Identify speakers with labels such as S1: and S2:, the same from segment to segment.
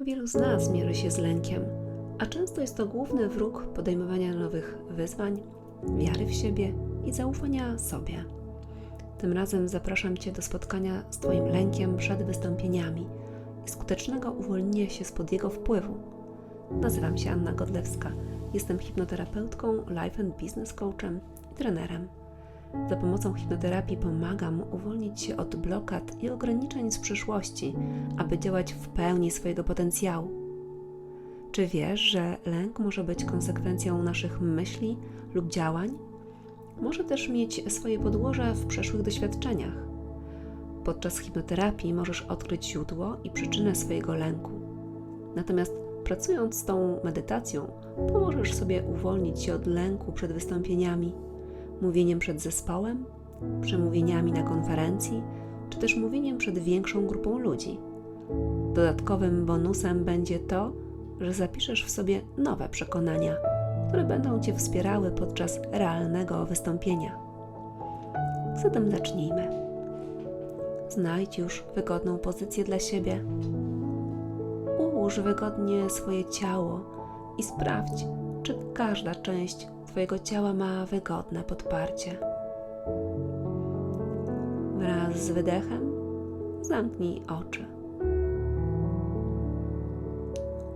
S1: Wielu z nas mierzy się z lękiem, a często jest to główny wróg podejmowania nowych wyzwań, wiary w siebie i zaufania sobie. Tym razem zapraszam Cię do spotkania z Twoim lękiem przed wystąpieniami i skutecznego uwolnienia się spod jego wpływu. Nazywam się Anna Godlewska. Jestem hipnoterapeutką, life and business coachem i trenerem. Za pomocą hipnoterapii pomagam uwolnić się od blokad i ograniczeń z przeszłości, aby działać w pełni swojego potencjału. Czy wiesz, że lęk może być konsekwencją naszych myśli lub działań? Może też mieć swoje podłoże w przeszłych doświadczeniach. Podczas hipnoterapii możesz odkryć źródło i przyczynę swojego lęku. Natomiast pracując z tą medytacją, pomożesz sobie uwolnić się od lęku przed wystąpieniami, mówieniem przed zespołem, przemówieniami na konferencji, czy też mówieniem przed większą grupą ludzi. Dodatkowym bonusem będzie to, że zapiszesz w sobie nowe przekonania, które będą Cię wspierały podczas realnego wystąpienia. Zatem zacznijmy. Znajdź już wygodną pozycję dla siebie. Ułóż wygodnie swoje ciało i sprawdź, czy każda część Twojego ciała ma wygodne podparcie. Wraz z wydechem zamknij oczy.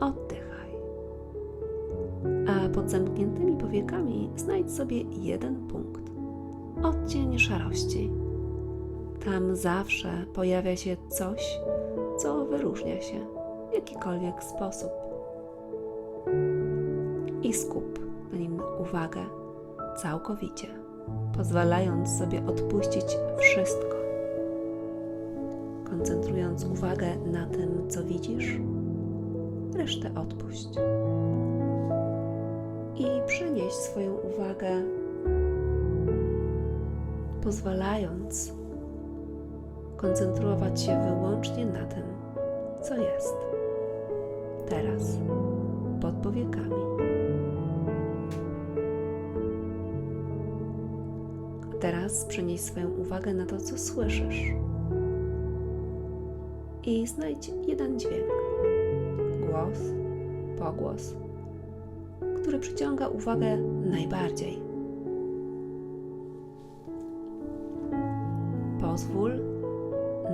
S1: Oddychaj. A pod zamkniętymi powiekami znajdź sobie jeden punkt odcień szarości. Tam zawsze pojawia się coś, co wyróżnia się w jakikolwiek sposób. I skup uwagę całkowicie, pozwalając sobie odpuścić wszystko. Koncentrując uwagę na tym, co widzisz, resztę odpuść. I przenieś swoją uwagę, pozwalając koncentrować się wyłącznie na tym, co jest teraz pod powiekami. Teraz przenieś swoją uwagę na to, co słyszysz. I znajdź jeden dźwięk głos, pogłos, który przyciąga uwagę najbardziej. Pozwól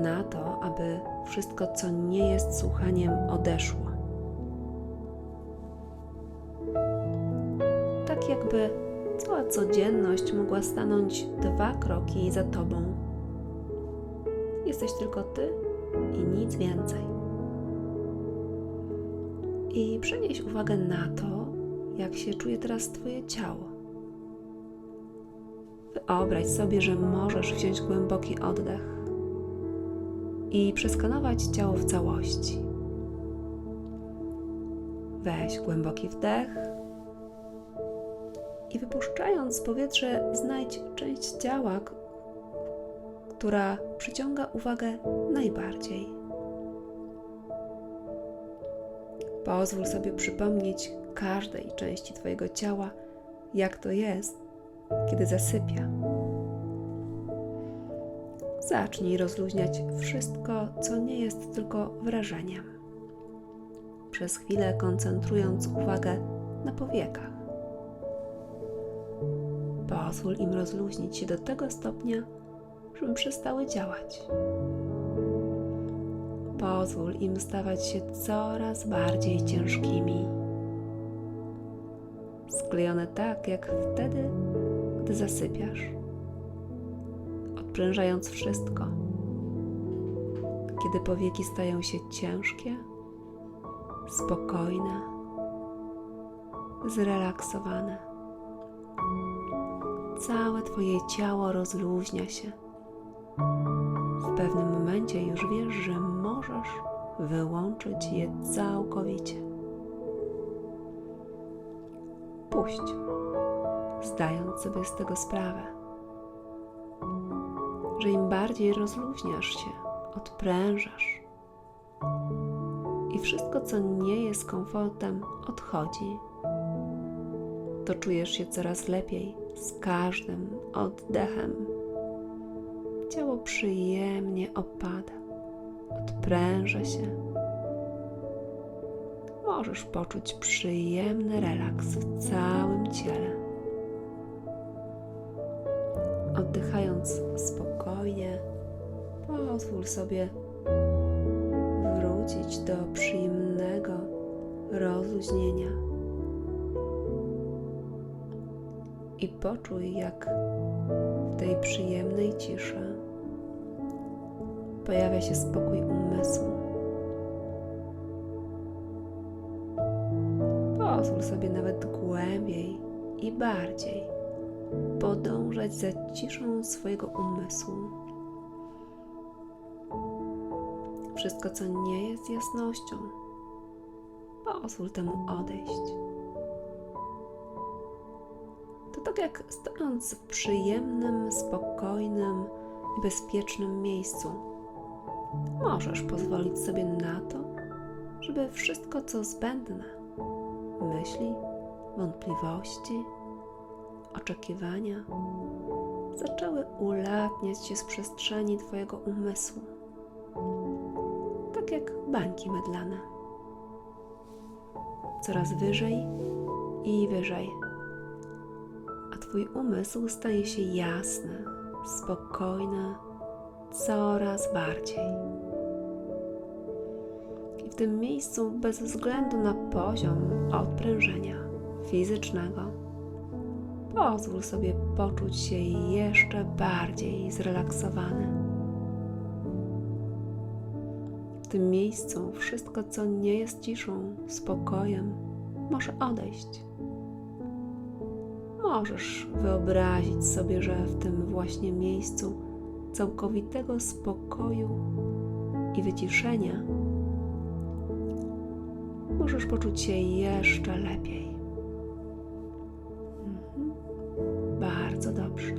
S1: na to, aby wszystko, co nie jest słuchaniem, odeszło. Tak jakby cała codzienność mogła stanąć dwa kroki za tobą. Jesteś tylko ty i nic więcej. I przenieś uwagę na to, jak się czuje teraz Twoje ciało. Wyobraź sobie, że możesz wziąć głęboki oddech i przeskanować ciało w całości. Weź głęboki wdech i wypuszczając powietrze, znajdź część ciała, która przyciąga uwagę najbardziej. Pozwól sobie przypomnieć każdej części Twojego ciała, jak to jest, kiedy zasypia. Zacznij rozluźniać wszystko, co nie jest tylko wrażeniem. Przez chwilę koncentrując uwagę na powiekach. Pozwól im rozluźnić się do tego stopnia, żeby przestały działać. Pozwól im stawać się coraz bardziej ciężkimi. Sklejone tak, jak wtedy, gdy zasypiasz, odprężając wszystko. Kiedy powieki stają się ciężkie, spokojne, zrelaksowane. Całe Twoje ciało rozluźnia się. W pewnym momencie już wiesz, że możesz wyłączyć je całkowicie. Puść, zdając sobie z tego sprawę, że im bardziej rozluźniasz się, odprężasz i wszystko, co nie jest komfortem, odchodzi, to czujesz się coraz lepiej z każdym oddechem. Ciało przyjemnie opada, odpręża się. możesz poczuć przyjemny relaks w całym ciele. Oddychając spokojnie, pozwól sobie wrócić do przyjemnego rozluźnienia. I poczuj, jak w tej przyjemnej ciszy pojawia się spokój umysłu. Pozwól sobie nawet głębiej i bardziej podążać za ciszą swojego umysłu. Wszystko, co nie jest jasnością, pozwól temu odejść. Tak jak stojąc w przyjemnym, spokojnym i bezpiecznym miejscu, możesz pozwolić sobie na to, żeby wszystko, co zbędne, myśli, wątpliwości, oczekiwania, zaczęły ulatniać się z przestrzeni Twojego umysłu, tak jak bańki mydlane. Coraz wyżej i wyżej, Twój umysł staje się jasny, spokojny, coraz bardziej. I w tym miejscu, bez względu na poziom odprężenia fizycznego, pozwól sobie poczuć się jeszcze bardziej zrelaksowany. W tym miejscu wszystko, co nie jest ciszą, spokojem, może odejść. Możesz wyobrazić sobie, że w tym właśnie miejscu całkowitego spokoju i wyciszenia możesz poczuć się jeszcze lepiej. Mhm. Bardzo dobrze.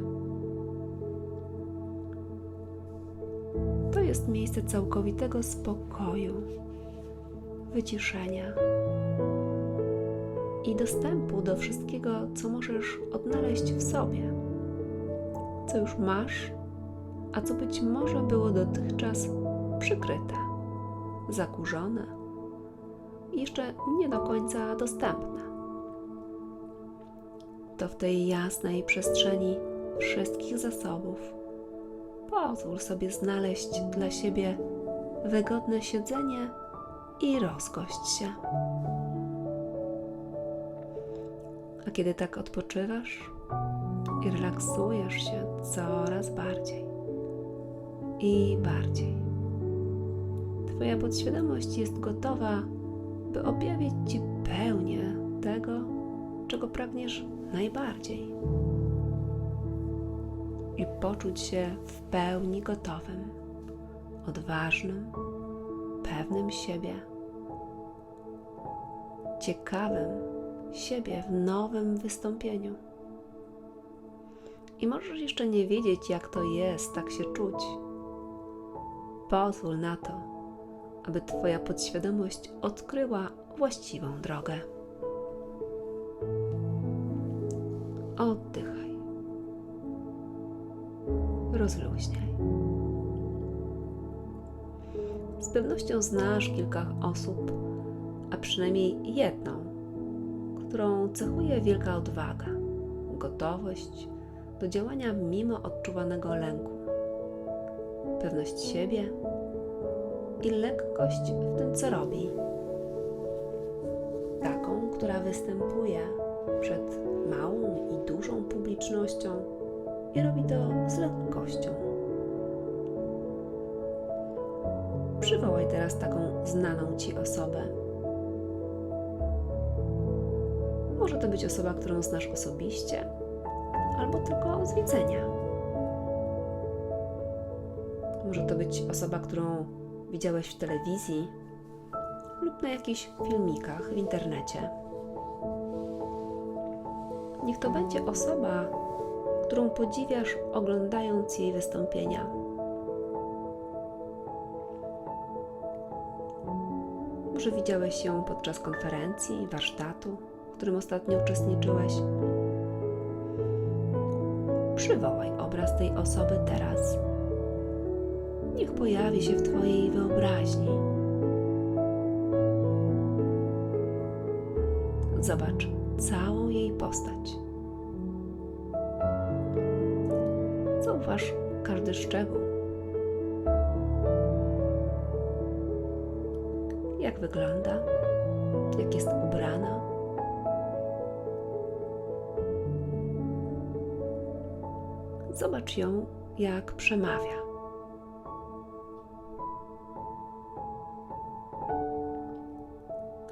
S1: To jest miejsce całkowitego spokoju, wyciszenia i dostępu do wszystkiego, co możesz odnaleźć w sobie, co już masz, a co być może było dotychczas przykryte, zakurzone i jeszcze nie do końca dostępne. To w tej jasnej przestrzeni wszystkich zasobów pozwól sobie znaleźć dla siebie wygodne siedzenie i rozgość się. A kiedy tak odpoczywasz i relaksujesz się coraz bardziej i bardziej, Twoja podświadomość jest gotowa, by objawić Ci pełnię tego, czego pragniesz najbardziej. I poczuć się w pełni gotowym, odważnym, pewnym siebie, ciekawym siebie w nowym wystąpieniu. I możesz jeszcze nie wiedzieć, jak to jest tak się czuć. Pozwól na to, aby Twoja podświadomość odkryła właściwą drogę. Oddychaj. Rozluźniaj. Z pewnością znasz kilka osób, a przynajmniej jedną, którą cechuje wielka odwaga, gotowość do działania mimo odczuwanego lęku, pewność siebie i lekkość w tym, co robi. Taką, która występuje przed małą i dużą publicznością i robi to z lekkością. Przywołaj teraz taką znaną ci osobę. Może to być osoba, którą znasz osobiście, albo tylko z widzenia. Może to być osoba, którą widziałeś w telewizji lub na jakichś filmikach w internecie. Niech to będzie osoba, którą podziwiasz oglądając jej wystąpienia. Może widziałeś ją podczas konferencji, warsztatu, którym ostatnio uczestniczyłeś. Przywołaj obraz tej osoby teraz niech pojawi się w Twojej wyobraźni. Zobacz całą jej postać. Zauważ każdy szczegół. Jak wygląda, jak jest ubrana. Zobacz ją, jak przemawia.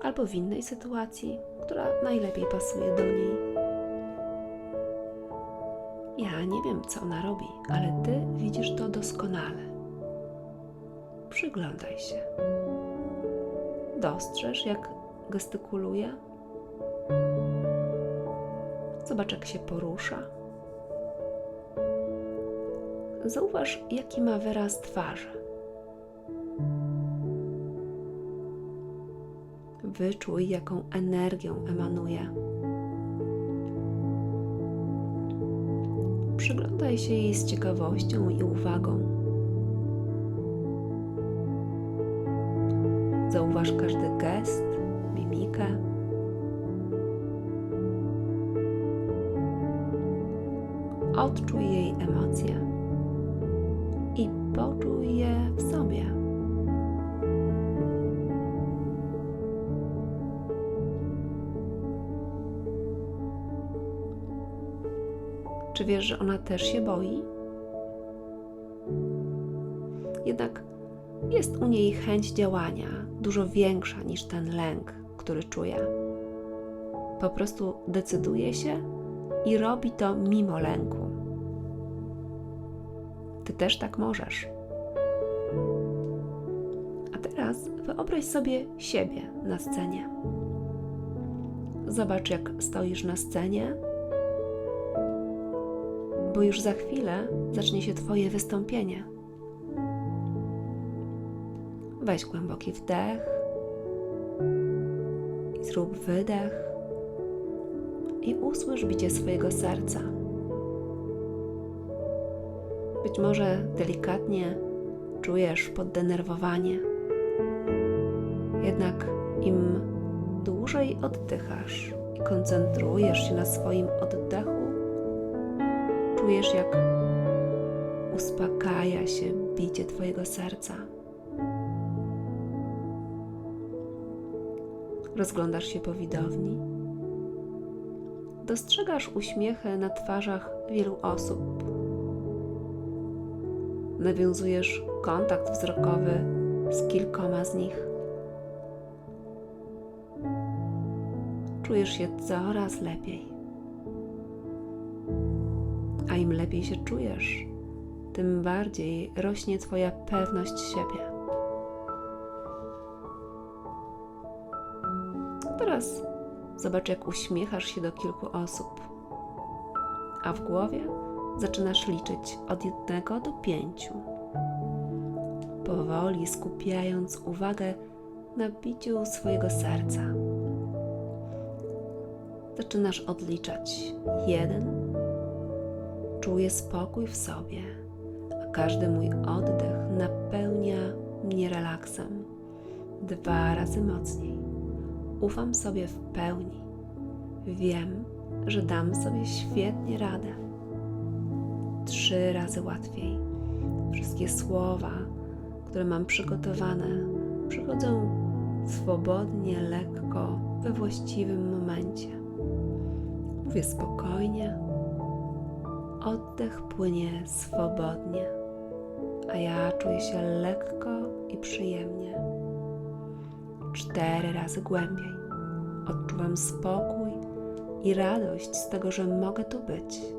S1: Albo w innej sytuacji, która najlepiej pasuje do niej. Ja nie wiem, co ona robi, ale ty widzisz to doskonale. Przyglądaj się. Dostrzeż, jak gestykuluje. Zobacz, jak się porusza. Zauważ, jaki ma wyraz twarzy. Wyczuj, jaką energią emanuje. Przyglądaj się jej z ciekawością i uwagą. Zauważ każdy gest, mimikę. Odczuj jej emocje poczuj je w sobie. Czy wiesz, że ona też się boi? Jednak jest u niej chęć działania dużo większa niż ten lęk, który czuje. Po prostu decyduje się i robi to mimo lęku. Ty też tak możesz. A teraz wyobraź sobie siebie na scenie. Zobacz, jak stoisz na scenie, bo już za chwilę zacznie się Twoje wystąpienie. Weź głęboki wdech i zrób wydech i usłysz bicie swojego serca. Być może delikatnie czujesz poddenerwowanie. Jednak im dłużej oddychasz i koncentrujesz się na swoim oddechu, czujesz jak uspokaja się bicie Twojego serca. Rozglądasz się po widowni. Dostrzegasz uśmiechy na twarzach wielu osób. Nawiązujesz kontakt wzrokowy z kilkoma z nich. Czujesz się coraz lepiej. A im lepiej się czujesz, tym bardziej rośnie Twoja pewność siebie. Teraz zobacz, jak uśmiechasz się do kilku osób, a w głowie zaczynasz liczyć od jednego do pięciu. Powoli skupiając uwagę na biciu swojego serca. Zaczynasz odliczać jeden. Czuję spokój w sobie, a każdy mój oddech napełnia mnie relaksem. Dwa razy mocniej. Ufam sobie w pełni. Wiem, że dam sobie świetnie radę. Trzy razy łatwiej. Wszystkie słowa, które mam przygotowane, przychodzą swobodnie, lekko, we właściwym momencie. Mówię spokojnie, oddech płynie swobodnie, a ja czuję się lekko i przyjemnie. Cztery razy głębiej odczuwam spokój i radość z tego, że mogę tu być.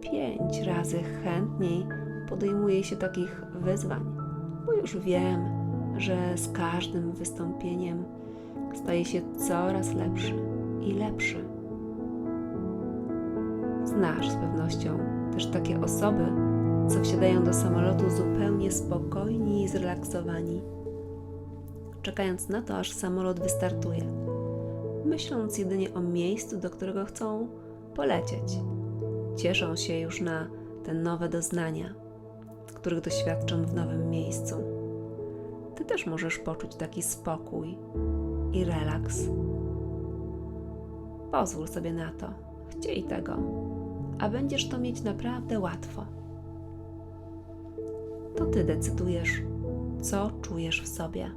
S1: Pięć razy chętniej podejmuję się takich wyzwań, bo już wiem, że z każdym wystąpieniem staje się coraz lepszy i lepszy. Znasz z pewnością też takie osoby, co wsiadają do samolotu zupełnie spokojni i zrelaksowani, czekając na to, aż samolot wystartuje, myśląc jedynie o miejscu, do którego chcą polecieć. Cieszą się już na te nowe doznania, których doświadczą w nowym miejscu. Ty też możesz poczuć taki spokój i relaks. Pozwól sobie na to. Chciej tego, a będziesz to mieć naprawdę łatwo. To ty decydujesz, co czujesz w sobie.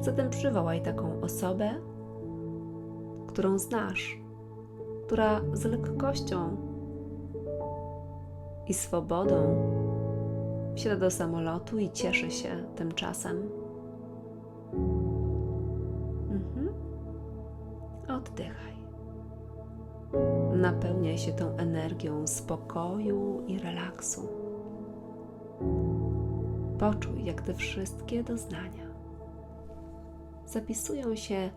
S1: Zatem przywołaj taką osobę, którą znasz, która z lekkością i swobodą wsiada do samolotu i cieszy się tym czasem. Mhm. Oddychaj. Napełniaj się tą energią spokoju i relaksu. Poczuj, jak te wszystkie doznania zapisują się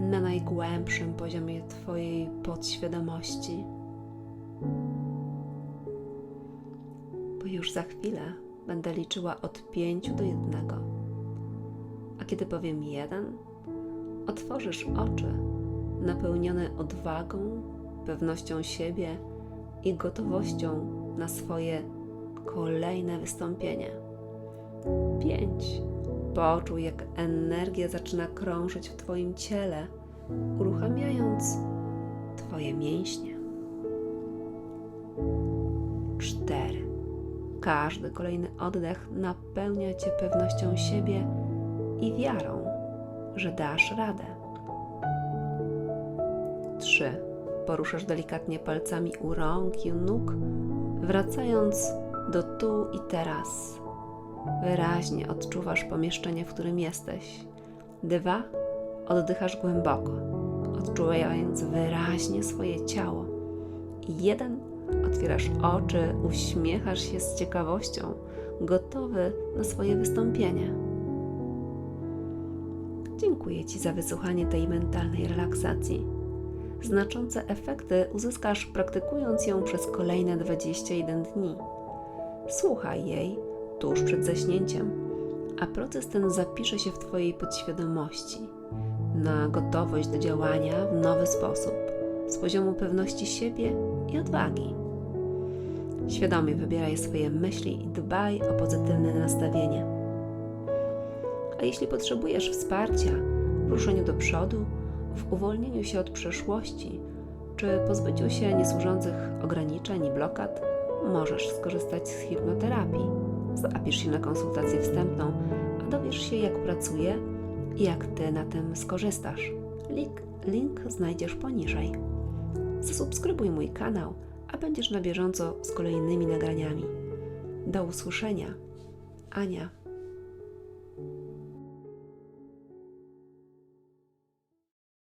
S1: na najgłębszym poziomie Twojej podświadomości. Bo już za chwilę będę liczyła od pięciu do jednego. A kiedy powiem jeden, otworzysz oczy napełnione odwagą, pewnością siebie i gotowością na swoje kolejne wystąpienie. Pięć. Poczuj, jak energia zaczyna krążyć w Twoim ciele, uruchamiając Twoje mięśnie. Cztery. Każdy kolejny oddech napełnia Cię pewnością siebie i wiarą, że dasz radę. Trzy. Poruszasz delikatnie palcami u rąk i nóg, wracając do tu i teraz. Wyraźnie odczuwasz pomieszczenie, w którym jesteś. Dwa. Oddychasz głęboko, odczuwając wyraźnie swoje ciało. I jeden. Otwierasz oczy, uśmiechasz się z ciekawością, gotowy na swoje wystąpienie. Dziękuję Ci za wysłuchanie tej mentalnej relaksacji. Znaczące efekty uzyskasz praktykując ją przez kolejne 21 dni. Słuchaj jej tuż przed zaśnięciem, a proces ten zapisze się w Twojej podświadomości na gotowość do działania w nowy sposób, z poziomu pewności siebie i odwagi. Świadomie wybieraj swoje myśli i dbaj o pozytywne nastawienie. A jeśli potrzebujesz wsparcia w ruszeniu do przodu, w uwolnieniu się od przeszłości, czy pozbyciu się niesłużących ograniczeń i blokad, możesz skorzystać z hipnoterapii. Zapisz się na konsultację wstępną, a dowiesz się, jak pracuje i jak Ty na tym skorzystasz. Link, link znajdziesz poniżej. Zasubskrybuj mój kanał, a będziesz na bieżąco z kolejnymi nagraniami. Do usłyszenia. Ania.